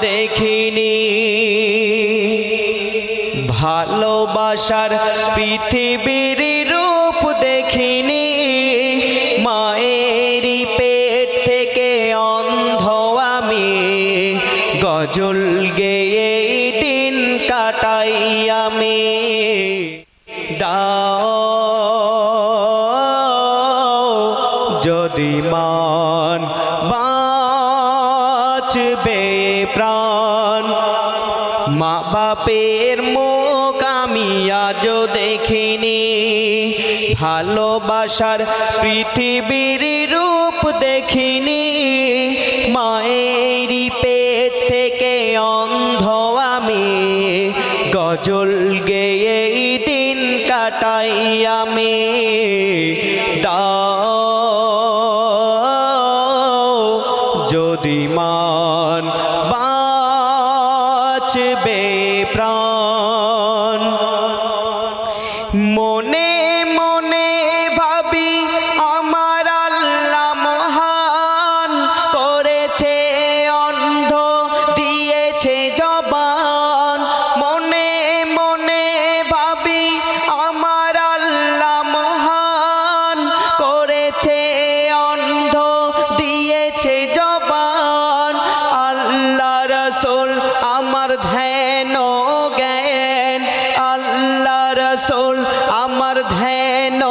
দেখিনি। ভালোবাসার পৃথিবীর রূপ দেখিনি। মায়েরই পেট থেকে অন্ধ আমি। গজল গেয়ে দিন কাটাই আমি। দাও দেখিনি ভালোবাসার পৃথিবীর রূপ দেখিনি। মায়েরই পেট থেকে অন্ধ আমি। গজল গেয়ে দিন কাটাই আমি। রসুল আমার ধ্যান জ্ঞান। আল্লাহ রসুল আমার ধ্যান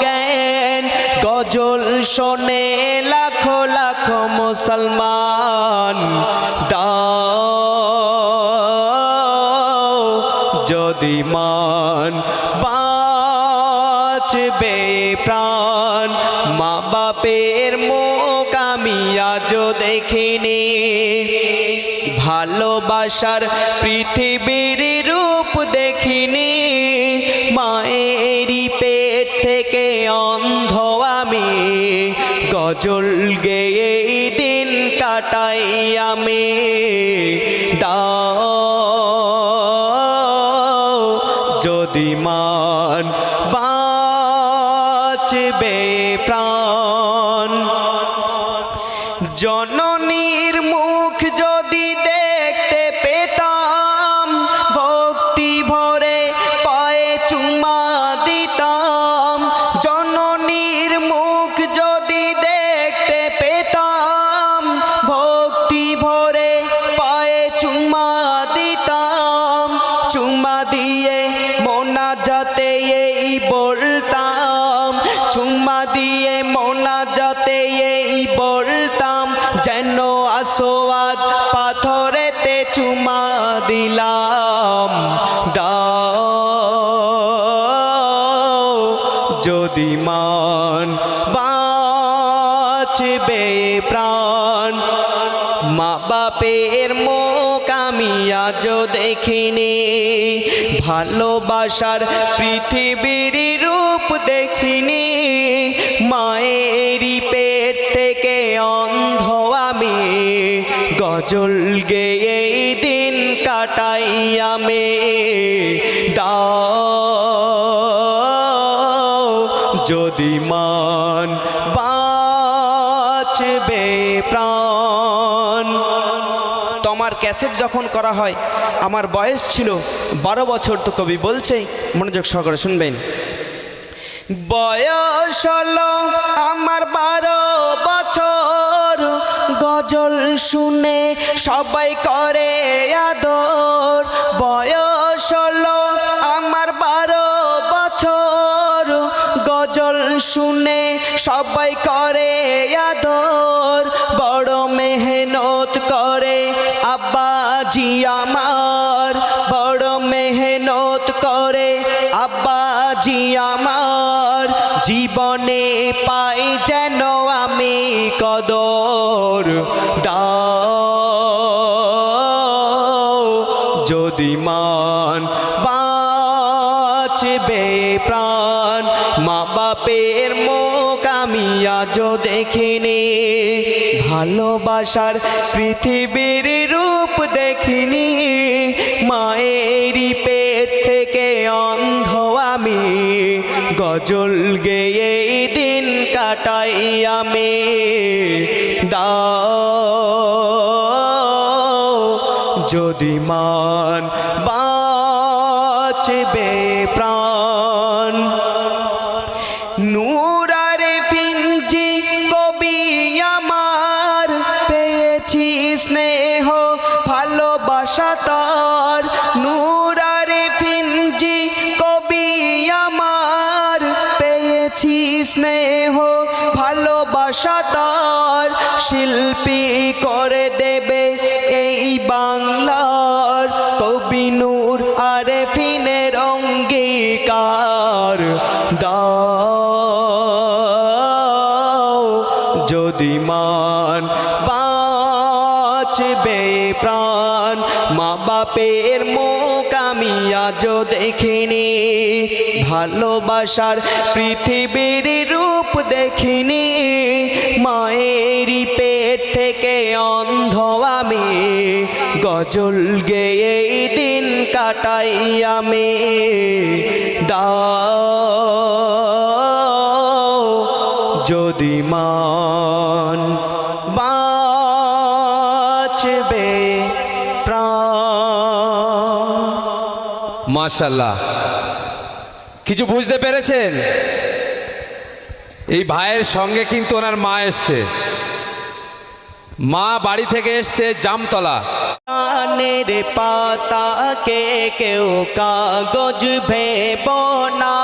জ্ঞান। গজল শোনে লাখো লাখো মুসলমান। দাও যদি মান বাঁচবে প্রাণ। মা বাপের মুখ আমি আজও দেখিনি। ভালোবাসার পৃথিবীর রূপ দেখিনি। মায়েরই পেট থেকে অন্ধ আমি। গজল গেয়ে দিন কাটাই আমি। দাও যদি মান বাঁচবে প্রাণ। পাথরেতে চুমা দিলাম। দাও যদি মান বাঁচবে প্রাণ। মা বাপের মুখ আমি দেখিনি। ভালোবাসার পৃথিবীর রূপ দেখিনি। মায়েরই পেট থেকে অন্ধ গজল গেয়ে এই দিন কাটাই আমি দাও যদি মান বাঁচবে প্রাণ। তোমার ক্যাসেট যখন করা হয়, আমার বয়স ছিল বারো বছর, তো কবি বলছে, মনোযোগ সহকারে শুনবেন। বয়স হলো আমার বছর গজল শুনে সবাই করে আদর। বয়স হলো আমার বারো বছর। গজল শুনে সবাই করে আদর। বড় মেহনত করে আব্বাজি আমার। বড় মেহনত করে আব্বাজি আমার। জীবনে পাই যেন আমি কদর। যদি মান বাঁচবে প্রাণ, মা বাপের মুখ আমি আজও দেখিনি। ভালোবাসার পৃথিবীর রূপ দেখিনি। মায়েরই পেট থেকে অন্ধ আমি। গজল গেয়ে দিন কাটাই আমি। দাও যদি মান বাঁচবে প্রাণ, নূরারে ফিঞ্জি কবি আমার পেয়েছি স্নেহ, ভালোবাসা তার। নূরারে ফিঞ্জি কবি আমার পেয়েছি স্নেহ, ভালোবাসা তার। শিল্পী করে দেবে এই বাংলার কবি নূর আরে ফিনের অঙ্গীকার যদি মান বাঁচবে প্রাণ মা বাপের মুখ আমি আজও দেখিনি। ভালোবাসার পৃথিবীর রূপ দেখিনি। মায়েরই পেট থেকে অন্ধ আমি গজল গেয়ে এই দিন কাটাই আমি। দাও যদি মান বাঁচবে প্রাণ। মাশাল্লাহ। কিছু বুঝতে পেরেছেন? এই ভাইয়ের সঙ্গে কিন্তু ওনার মা এসছে। মা বাড়ি থেকে এসছে জামতলা। কানের পাতাকে কেউ কাগজ ভেব না।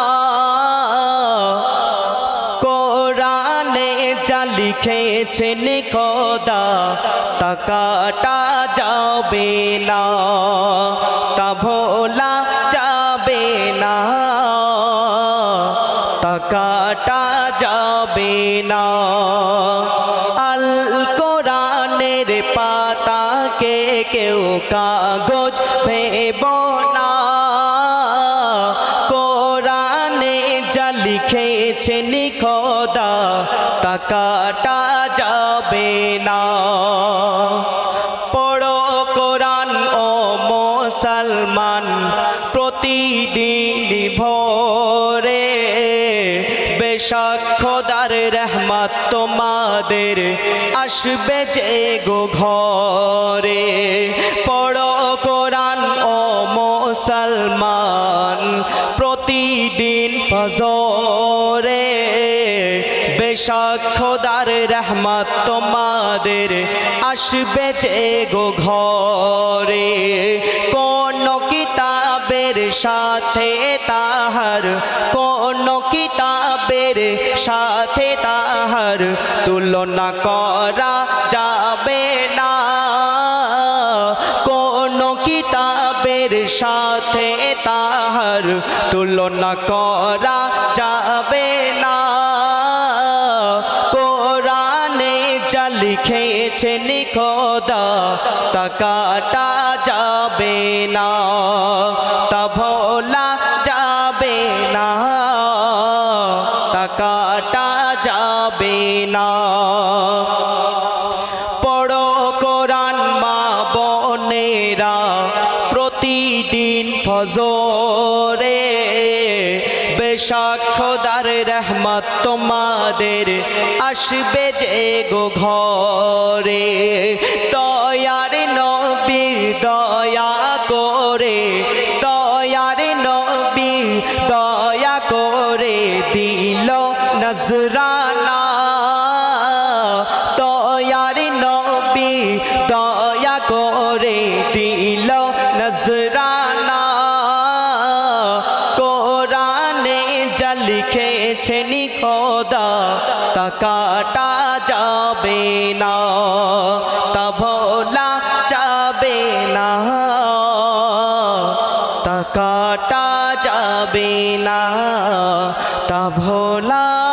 কোরআনে যা লিখেছেন খোদা, তা কাটা যাবে না, তা ভোলা যাবে না, তা কাটা যাবে না। আল কোরআনের পাতাকে কেউ কাগজ ভেব না। কোরআনে যা লিখেছেন খোদা, তা কাটা যাবে না। পড়ো কোরআন ও মুসলমান, প্রতিদিন ভোরে। বেশক খোদার রহমত তোমাদের আসবে যে গো ঘরে। পড়ো কোরআন ও মুসলমান, প্রতিদিন ফজরে। বেশক খোদার রহমত তোমাদের আসবে যে গো ঘরে। কোন কিতাবের সাথে তাহার কোন সাথে তাহার তুলনা করা যাবে না। কোন কিতাবের সাথে তাহার তুলনা করা যাবে না। কাটা যাবে না। পড়ো কোরআন মা বোনেরা, প্রতিদিন ফজরে। বেশক খোদার রহমত তোমাদের আসবে যে গো ঘরে। দয়ার নজরানা কোরআনে যা লিখেছেন খোদা, তা কাটা যাবে না, তা ভোলা যাবে না, তা কাটা যাবে না, তা ভোলা